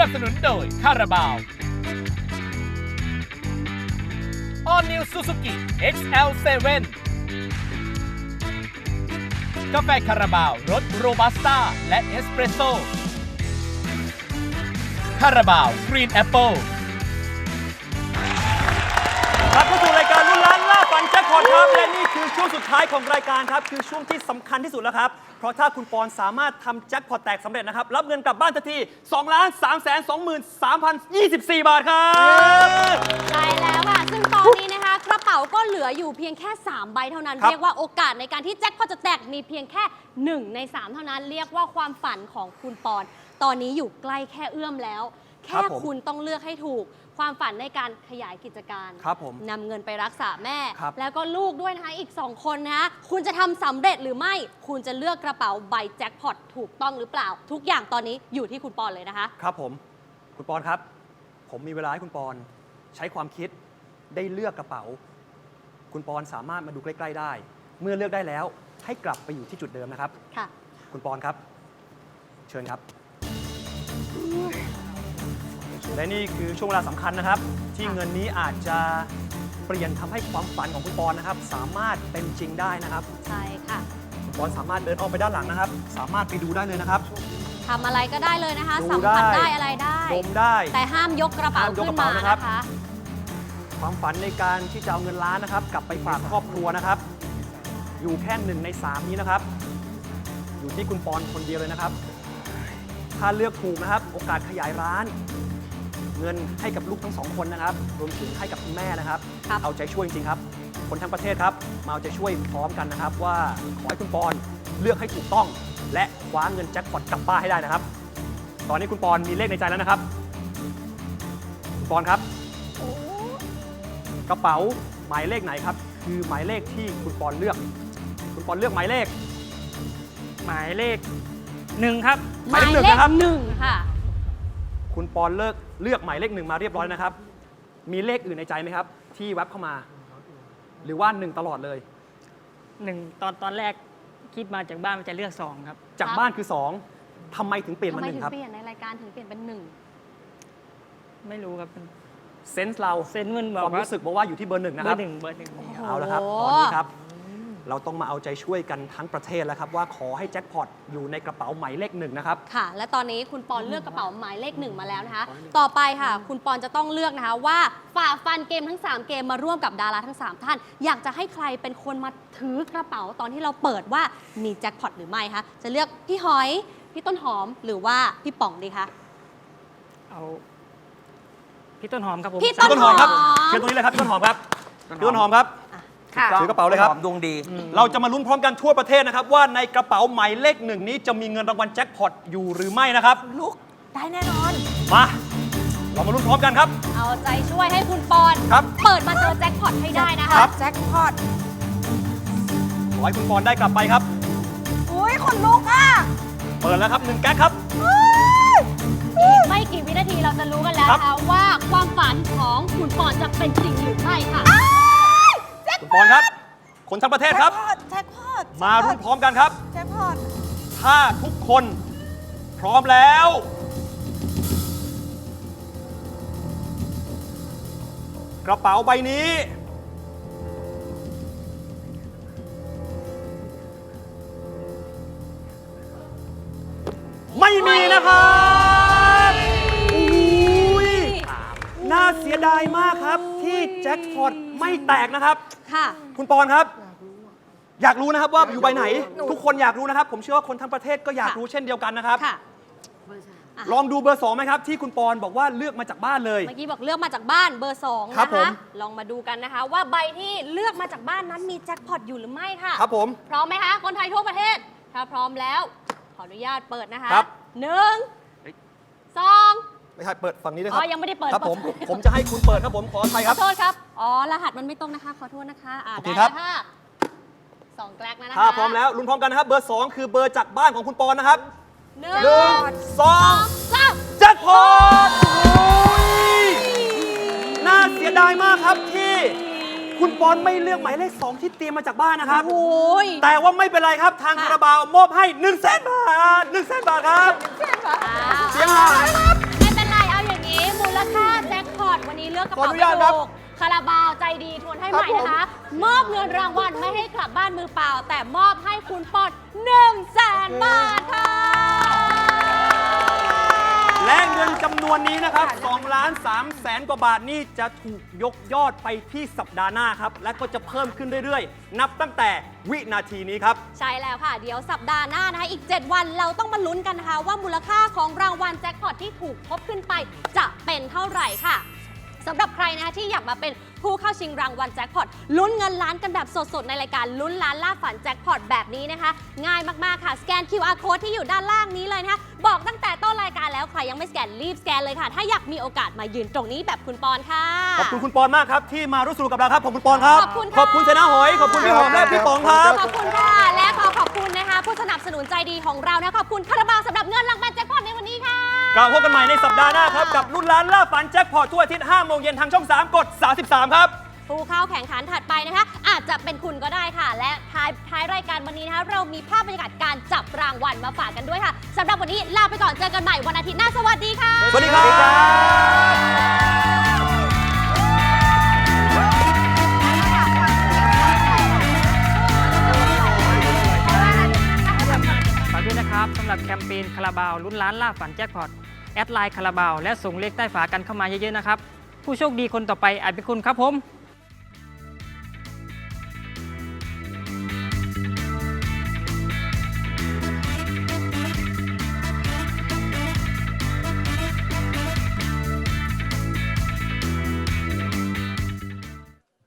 นับสนุนโดยคาราบาว All New Suzuki XL7 กาแฟคาราบาวรสโรบัสต้าและเอสเปรสโซ่คาราบาวกรีนแอปเปิลายของรายการครับคือช่วงที่สำคัญที่สุดแล้วครับ เพราะถ้าคุณปอนสามารถทำแจ็คพอตแตกสำเร็จนะครับ รับเงินกลับบ้านทันที2ล้าน3แสน23,024 บาทครับ ใช่แล้วค่ะ ซึ่งตอนนี้นะคะ กระเป๋าก็เหลืออยู่เพียงแค่ 3 ใบเท่านั้น ครับ เรียกว่าโอกาสในการที่แจ็คพอตจะแตกมีเพียงแค่ 1 ใน 3 เท่านั้น เรียกว่าความฝันของคุณปอน ตอนนี้อยู่ใกล้แค่เอื้อมแล้ว แค่คุณต้องเลือกให้ถูก ความฝันในการขยายกิจการครับผมนำเงินไปรักษาแม่ ครับ แล้วก็ลูกด้วยนะคะอีก 2 คนนะคะคุณจะทำสำเร็จหรือไม่ คุณจะเลือกกระเป๋าใบแจ็คพอตถูกต้องหรือเปล่า ทุกอย่างตอนนี้อยู่ที่คุณปอนเลยนะคะ ครับผม คุณปอนครับ ผมมีเวลาให้คุณปอน ใช้ความคิดได้เลือกกระเป๋า คุณปอนสามารถมาดูใกล้ ๆ ได้ เมื่อเลือกได้แล้ว ให้กลับไปอยู่ที่จุดเดิมนะครับ ค่ะ คุณปอนครับ เชิญครับ และนี่คือช่วงเวลาสำคัญนะครับ ที่เงินนี้อาจจะเปลี่ยนทำให้ความฝันของคุณปอนนะครับ สามารถเป็นจริงได้นะครับ ใช่ค่ะคุณปอนสามารถเดินออกไปด้านหลังนะครับ สามารถไปดูได้เลยนะครับ ทำอะไรก็ได้เลยนะคะ ดูสัมผัสได้ได้อะไรได้ ดมได้ แต่ห้ามยกกระเป๋าห้ามยกขึ้กนระมาเป๋านะครับนะคะความฝันในการที่จะเอาเงินล้านนะครับ กลับไปฝากครอบครัวนะครับ อยู่แค่หนึ่งในสามนี้นะครับ อยู่ที่คุณปอนคนเดียวเลยนะครับ ถ้าเลือกถูกนะครับ โอกาสขยายร้าน เงินให้กับลูกทั้งสองคนนะครับรวมถึงให้กับคุณแม่นะครับ ครับ เอาใจช่วยจริงๆครับ คนทั้งประเทศครับ มาเอาใจช่วยพร้อมกันนะครับ ว่าขอให้คุณปอนเลือกให้ถูกต้อง และคว้าเงินแจ็คพอตกลับบ้านให้ได้นะครับ ตอนนี้คุณปอนมีเลขในใจแล้วนะครับ คุณปอนครับกระเป๋าหมายเลขไหนครับ คือหมายเลขที่คุณปอนเลือก คุณปอนเลือกหมายเลข หมายเลขหนึ่งครับ หมายหมายเลขหนึ่งเลขนะครับหนึ่งค่ะ คุณปอนเลือกเลือกหมายเลขหนึ่งมาเรียบร้อยนะครับ มีเลขอื่นในใจไหมครับ ที่แวบเข้ามา หรือว่าหนึ่งตลอดเลย หนึ่งตอนตอนแรกคิดมาจากบ้านมันจะเลือกสองครับ จากครับบ้านคือสองทำไมถึงเปลี่ยนทำมาไมหนึ่ถึงงครับเปลี่ยนในรายการถึงเปลี่ยนเป็นหนึ่งไม่รู้ครับเซนส์เราเซนส์มันบคอกวามว่ารู้สึกบอกว่าอยู่ที่เบอร์หนึ่งนะเบคอรับร์หนึ่งเบอร์หนึ่งนี่ครับ เอาละครับโอ้ตโหอนนี้ครับ เราต้องมาเอาใจช่วยกันทั้งประเทศแล้วครับ ว่าขอให้แจ็คพอตอยู่ในกระเป๋าหมายเลขหนึ่งนะครับ ค่ะ และตอนนี้คุณปอนเลือกกระเป๋าหมายเลขหนึ่งมาแล้วนะคะ ต่อไปค่ะ คุณปอนจะต้องเลือกนะคะว่าฝ่าฟันเกมทั้ง 3 เกมมาร่วมกับดาราทั้ง 3 ท่าน อยากจะให้ใครเป็นคนมาถือกระเป๋าตอนที่เราเปิดว่ามีแจ็คพอตหรือไม่คะจะเลือกพี่หอยพี่ต้นหอมหรือว่าพี่ป๋องดีคะ เอาพี่ต้นหอมครับผมพี่พี่ต้นหอมครับต้นหอมเชิญตรงนี้เลยครับพี่ต้นหอมครับพี่ต้นหอมครับ ค่ะ ถือกระเป๋าเลยครับ หอมดวงดี เราจะมาลุ้นพร้อมกันทั่วประเทศนะครับ ว่าในกระเป๋าหมายเลขหนึ่งนี้จะมีเงินรางวัลแจ็คพอตอยู่หรือไม่นะครับลูกได้แน่นอน มา เรามาลุ้นพร้อมกันครับ เอาใจช่วยให้คุณปอน ครับ เปิดมาเจอแจ็คพอตให้ได้นะคะครับแจ็คพอตขอให้คุณปอนได้กลับไปครับ อุ้ยคนลุกอะเปิดแล้วครับหนึ่งแก๊กครับอีกไม่กี่วินาทีเราจะรู้กันแล้วครับนะคะว่าความฝันของคุณปอนจะเป็นจริงหรือไม่ค่ะ คุณปอนครับ คนทั้งประเทศครับ แจ็คพอตมาลุ้นพร้อมกันครับ แจ็คพอตถ้าทุกคนพร้อมแล้ว กระเป๋าใบนี้ เสียดายมากครับ ที่แจ็คพอตไม่แตกนะครับ ค่ะ คุณปอนครับ อยากรู้นะครับว่าอยู่ใบไหน ทุกคนอยากรู้นะครับ ผมเชื่อว่าคนทั้งประเทศก็อยากค่ะรู้เช่นเดียวกันนะครับค่ะอะ ลองดูเบอร์สองไหมครับ ที่คุณปอนบอกว่าเลือกมาจากบ้านเลย เมื่อกี้บอกเลือกมาจากบ้านเบอร์สองครันะบผม คะ ลองมาดูกันนะคะ ว่าใบที่เลือกมาจากบ้านนั้นมีแจ็คพอตอยู่หรือไม่ค่ะ ครับผม พร้อมไหมคะ คนไทยทั่วประเทศ ถ้าพร้อมแล้ว ขออนุญาตเปิดนะคะครับ หนึ่งสอง ไม่ใช่เปิดฝั่งนี้ด้วยคอ๋รัอยังไม่ได้เปิดครับผมเปิดผมจะให้คุณเปิดครับผมขออภัยขคอรับโทษครับ อ๋อ รหัสมันไม่ตรงนะคะ ขอโทษนะคะ อ่าโอเคได้ครัแล้บ วค่ะสองแกลกแล้วนะคะถ้าพร้อมแล้วลุ้นพร้อมกันนะครับ เบอร์สองคือเบอร์จากบ้านของคุณปอนนะครับหนึ่งหนึ่งสอสองงสามแจ็คพอตโอ้ยน่าเสียดายมากครับที่ คุณปอนไม่เลือกหมายเลขสองที่เตรียมมาจากบ้านนะครับ โอ้ยแต่ว่าไม่เป็นไรครับทางค่ะคาราบาวมอบให้1นึ่งแสนบาท1นึ่งแสนบาทครับ อ้าว เสียงหายไม่ เป็นไรอกกระขอเป๋าอนุไม่ญาตครับถูกคาราบาวใจดีทวนให้ใหม่ครับผมนะคะมอบเงินรางวัลไม่ให้กลับบ้านมือเปล่า แต่มอบให้คุณปอน1 0 0 0 0แสนบาทค่ะ และเงินจำนวนนี้นะครับ2ล้าน3แสนกว่าบาทนี่จะถูกยกยอดไปที่สัปดาห์หน้าครับ และก็จะเพิ่มขึ้นเรื่อยๆ นับตั้งแต่วินาทีนี้ครับ ใช่แล้วค่ะ เดี๋ยวสัปดาห์หน้านะคะอีก 7 วันเราต้องมาลุ้นกันนะคะว่ามูลค่าของรางวัลแจ็คพอตที่ถูกพบขึ้นไปจะเป็นเท่าไหร่ค่ะ สำหรับใครนะคะที่อยากมาเป็นผู้เข้าชิงรางวัลแจ็คพอตลุ้นเงินล้านกันแบบสดๆ ในรายการลุ้นล้านล่าฝันแจ็คพอตแบบนี้นะคะ ง่ายมากๆค่ะ สแกน QR code ที่อยู่ด้านล่างนี้เลยนะคะ บอกตั้งแต่ต้นรายการแล้วใครยังไม่สแกนรีบสแกนเลยค่ะ ถ้าอยากมีโอกาสมายืนตรงนี้แบบคุณปอนค่ะ ขอบคุณคุณปอนมากครับ ที่มาร่วมสนุกกับเราครับขอบคุณปอนครับ ขอบคุณค่ะ ขอบคุณเสนาหอยขอบคุณพี่หอมและพี่ป๋องครับ ขอบคุณค่ะ และขอขอบคุณนะคะ ผู้สนับสนุนใจดีของเรานะขอบคุณคาราบาวสำหรับเงินรางวัลแจ็คพอตในวันนี้ค่ะ กลับพบกันใหม่ในสัปดาห์หน้าครับ กับรุ่นล้านล่าฝันแจ็คพอตทุกอาทิตย์5โมงเย็นทางช่อง 3 กด 33 ครับ ผู้เข้าแข่งขันถัดไปนะคะ อาจจะเป็นคุณก็ได้ค่ะ และท้ายท้ายรายการวันนี้นะคะเรามีภาพบรรยากาศการจับรางวัลมาฝากกันด้วยค่ะสำหรับวันนี้ลาไปก่อนเจอกันใหม่วันอาทิตย์หน้าสวัสดีค่ะ สวัสดีครับฝากด้วยนะครับสำหรับแคมเปญคาราบาวลุ้นล้านล่าฝันแจ็คพอต แอดไลน์คาราบาวและส่งเลขใต้ฝากันเข้ามาเยอะๆนะครับ ผู้โชคดีคนต่อไปอาจเป็นคุณครับผม